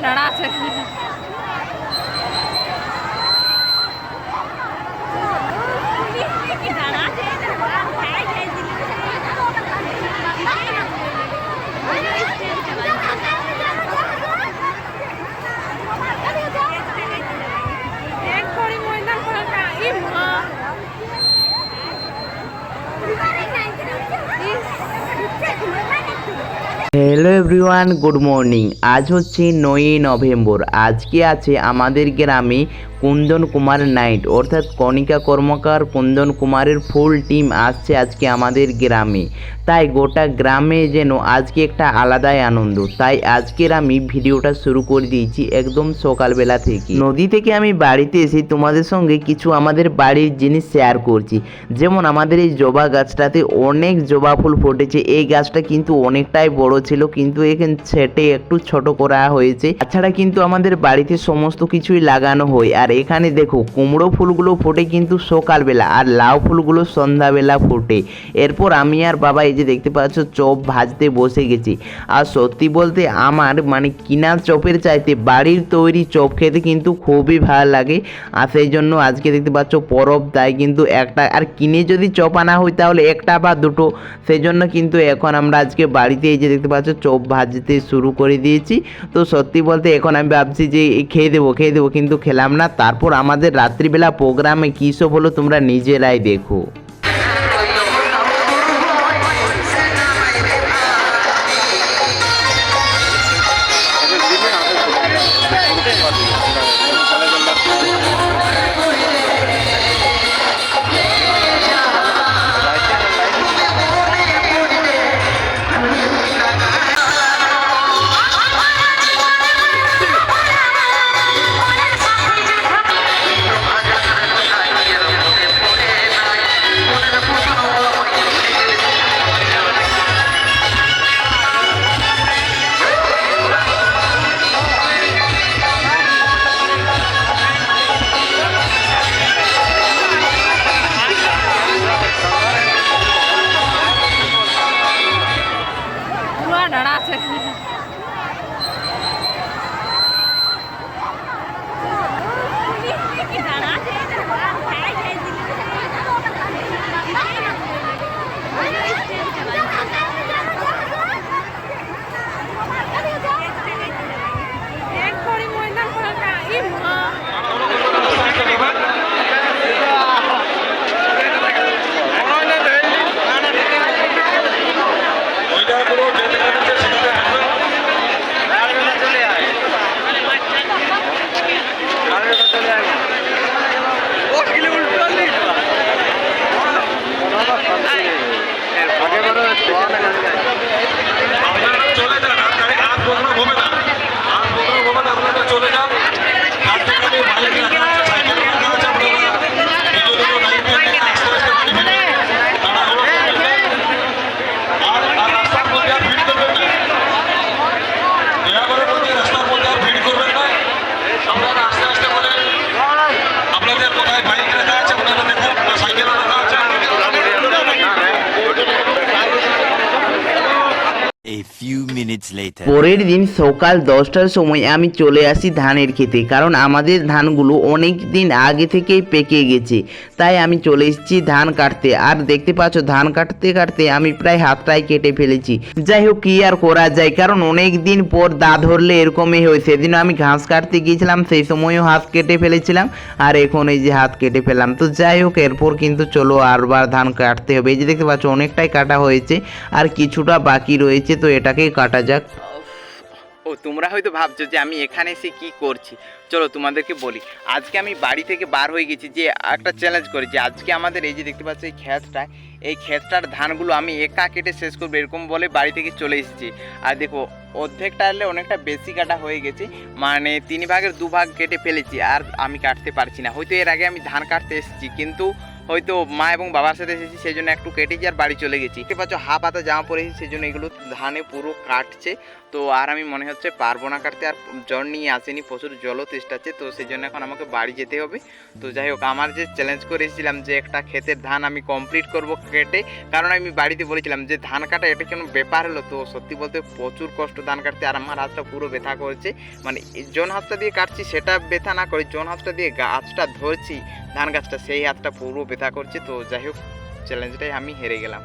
ডাড়া আছে এক করে ময়দান করে ই মা হ্যালো এভরিওয়ান গুড মর্নিং আজ হচ্ছে নয়ই নভেম্বর। আজকে আছে আমাদের গ্রামে কুন্দন কুমার নাইট। অর্থাৎ কণিকা কর্মকার কুন্দন কুমারের ফুল টিম আসছে আজকে আমাদের গ্রামে। তাই গোটা গ্রামে যেন আজকে একটা আলাদাই আনন্দ। তাই আজকের আমি ভিডিওটা শুরু করে দিয়েছি একদম সকালবেলা থেকে। নদী থেকে আমি বাড়িতে এসে তোমাদের সঙ্গে কিছু আমাদের বাড়ির জিনিস শেয়ার করছি। যেমন আমাদের এই জবা গাছটাতে অনেক জবা ফুল ফুটেছে। এই গাছটা কিন্তু অনেকটাই বড় ছিল, কিন্তু এখানে ছেটে একটু ছোট করা হয়েছে। তাছাড়া কিন্তু আমাদের বাড়িতে সমস্ত কিছুই লাগানো হয়। আর এখানে দেখো, কুমড়ো ফুলগুলো ফোটে কিন্তু সকালবেলা আর লাউ ফুলগুলো সন্ধ্যাবেলা ফোটে। এরপর আমি আর বাবা এই যে দেখতে পাচ্ছ, চপ ভাজতে বসে গেছি। আর সত্যি বলতে আমার মানে কিনা চপের চাইতে বাড়ির তৈরি চপ খেতে কিন্তু খুবই ভালো লাগে। আর সেই জন্য আজকে দেখতে পাচ্ছ, পরব তাই কিন্তু একটা, আর কিনে যদি চপ আনা হয় তাহলে একটা বা দুটো। সেই জন্য কিন্তু এখন আমরা আজকে বাড়িতে এই যে দেখতে পাচ্ছ, চপ ভাজতে শুরু করে দিয়েছি। তো সত্যি বলতে এখন আমি ভাবছি যে খেয়ে দেবো খেয়ে দেবো কিন্তু খেলাম না। তারপর আমাদের রাত্রিবেলা প্রোগ্রামে কী সব হলো তোমরা নিজেরাই দেখো। পুরো ডাড়া আছে এক করে ময়দান করে ই মা আপনারা চলে যান আর গাড়ি হাত প্রোগ্রাম হবে না হাত প্রোগ্রাম হবে না আপনারা চলে যান আর সেখানে বাইক রাখা আছে সাইকেল রাখা আছে আপনারা নিজ নিজ দায়িত্ব নিয়ে আস্তে আস্তে বাড়ি ফিরুন তাড়াহুড়ো করবেন না। আর আর রাস্তার মধ্যে আর ভিড় করবেন না দয়া করে বলছি রাস্তার মধ্যে আর ভিড় করবেন না আপনারা আস্তে আস্তে করে আপনাদের কোথায় বাইক রাখা আছে আপনারা দেখুন সাইকেল রাখা আছে A few minutes later. পরের দিন সকাল দশটার সময় আমি চলে আসি ধানের খেতে, কারণ আমাদের ধানগুলো অনেক দিন আগে থেকেই পেকে গেছে। তাই আমি চলে এসেছি ধান কাটতে। আর দেখতে পাচ্ছ, ধান কাটতে কাটতে আমি প্রায় হাতটাই কেটে ফেলেছি। যাই হোক, কি আর করা যায়? কারণ অনেক দিন পর দা ধরলে এরকমই হয়। সেদিনও আমি ঘাস কাটতে গিয়েছিলাম, সেই সময়ও হাত কেটে ফেলেছিলাম। আর এখন এই যে হাত কেটে ফেলাম তো যাই হোক, এরপর কিন্তু চলো আরবার ধান কাটতে হবে। এই যে দেখতে পাচ্ছ, অনেকটাই কাটা হয়েছে। আর কিছুটা বাকি রয়েছে, তো এটাকে কাটা যাক। ও, তোমরা হয়তো ভাবছ যে আমি এখানে এসে কি করছি। চলো তোমাদেরকে বলি, আজকে আমি বাড়ি থেকে বার হয়ে গেছি, যে একটা চ্যালেঞ্জ করেছি। আজকে আমাদের এই যে দেখতে পাচ্ছ এই ক্ষেতটা, এই ক্ষেতটার ধানগুলো আমি একা কেটে শেষ করব, এরকম বলে বাড়ি থেকে চলে এসেছি। আর দেখো, অর্ধেকটা হলে অনেকটা বেশি কাটা হয়ে গেছে মানে তিন ভাগের দু ভাগ কেটে ফেলেছি, আর আমি কাটতে পারছি না। হয়তো এর আগে আমি ধান কাটতে এসেছি, কিন্তু হয়তো মা এবং বাবার সাথে এসেছি, সেই জন্য একটু কেটেছি আর বাড়ি চলে গেছি। দেখতে পাচ্ছ হাফ হাতা জামা পরেছি সেই জন্য এগুলো ধানে পুরো কাটছে। তো আর আমি মনে হচ্ছে পারব না কাটতে, আর জ্বর নিয়ে আসেনি, প্রচুর জলও তেষ্টাচ্ছে তো সেই জন্য এখন আমাকে বাড়ি যেতে হবে। তো যাই হোক, আমার যে চ্যালেঞ্জ করেছিলাম যে একটা ক্ষেতের ধান আমি কমপ্লিট করব কেটে, কারণ আমি বাড়িতে বলেছিলাম যে ধান কাটা এটা কোনো ব্যাপার হলো, তো সত্যি বলতে প্রচুর কষ্ট ধান কাটতে, আর আমার হাতটা পুরো ব্যথা করছে। মানে জন হাতটা দিয়ে কাটছি, সেটা ব্যথা না করে জন হাতটা দিয়ে গাছটা ধরছি ধান গাছটা সেই হাতটা পুরো ব্যথা করছে। তো যাই হোক চ্যালেঞ্জটাই আমি হেরে গেলাম।